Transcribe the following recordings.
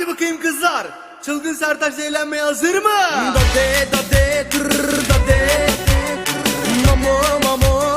Haydi bakayım kızlar. Çılgın Sertaç eğlenmeye hazır mı? Dade dade tır dade. Mamo mamo.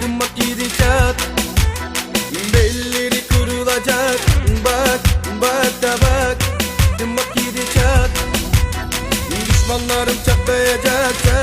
adıma gidecek Belleri kurulacak. Bak bak da bak. Adıma gidecek Düşmanlarım çatlayacak.